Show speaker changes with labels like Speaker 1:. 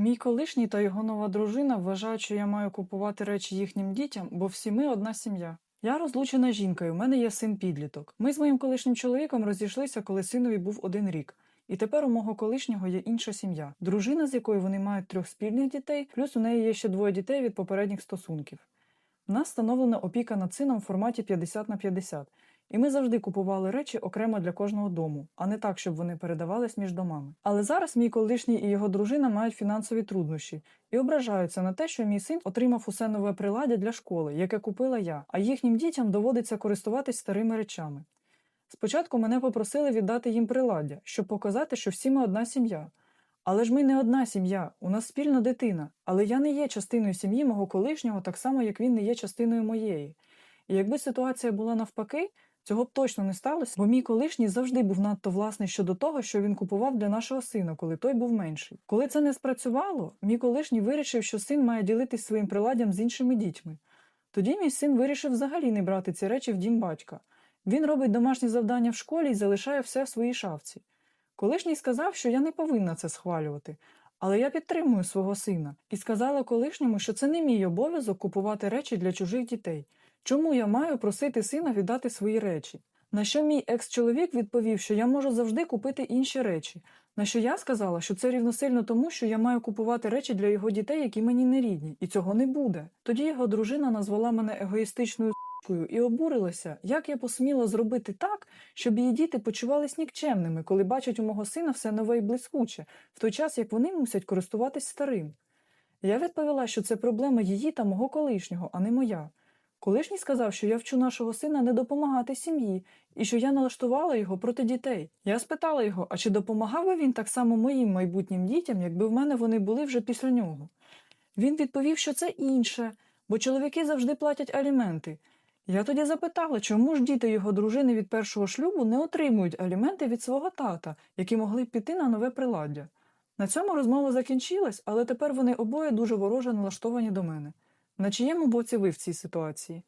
Speaker 1: Мій колишній та його нова дружина вважають, що я маю купувати речі їхнім дітям, бо всі ми одна сім'я. Я розлучена жінка, і в мене є син підліток. Ми з моїм колишнім чоловіком розійшлися, коли синові був один рік. І тепер у мого колишнього є інша сім'я, дружина, з якою вони мають трьох спільних дітей, плюс у неї є ще двоє дітей від попередніх стосунків. У нас встановлена опіка над сином в форматі 50 на 50, і ми завжди купували речі окремо для кожного дому, а не так, щоб вони передавались між домами. Але зараз мій колишній і його дружина мають фінансові труднощі і ображаються на те, що мій син отримав усе нове приладдя для школи, яке купила я, а їхнім дітям доводиться користуватись старими речами. Спочатку мене попросили віддати їм приладдя, щоб показати, що всі ми одна сім'я. Але ж ми не одна сім'я, у нас спільна дитина, але я не є частиною сім'ї мого колишнього, так само як він не є частиною моєї. І якби ситуація була навпаки, цього б точно не сталося, бо мій колишній завжди був надто власний щодо того, що він купував для нашого сина, коли той був менший. Коли це не спрацювало, мій колишній вирішив, що син має ділитись своїм приладдям з іншими дітьми. Тоді мій син вирішив взагалі не брати ці речі в дім батька. Він робить домашні завдання в школі і залишає все в своїй шафці. Колишній сказав, що я не повинна це схвалювати, але я підтримую свого сина і сказала колишньому, що це не мій обов'язок купувати речі для чужих дітей. Чому я маю просити сина віддати свої речі? На що мій екс-чоловік відповів, що я можу завжди купити інші речі. На що я сказала, що це рівносильно тому, що я маю купувати речі для його дітей, які мені не рідні, і цього не буде. Тоді його дружина назвала мене егоїстичною с**кою і обурилася, як я посміла зробити так, щоб її діти почувались нікчемними, коли бачать у мого сина все нове і блискуче, в той час як вони мусять користуватись старим. Я відповіла, що це проблема її та мого колишнього, а не моя. Колишній сказав, що я вчу нашого сина не допомагати сім'ї, і що я налаштувала його проти дітей. Я спитала його, а чи допомагав би він так само моїм майбутнім дітям, якби в мене вони були вже після нього. Він відповів, що це інше, бо чоловіки завжди платять аліменти. Я тоді запитала, чому ж діти його дружини від першого шлюбу не отримують аліменти від свого тата, які могли б піти на нове приладдя. На цьому розмова закінчилась, але тепер вони обоє дуже вороже налаштовані до мене. На чиєму боці ви в цій ситуації?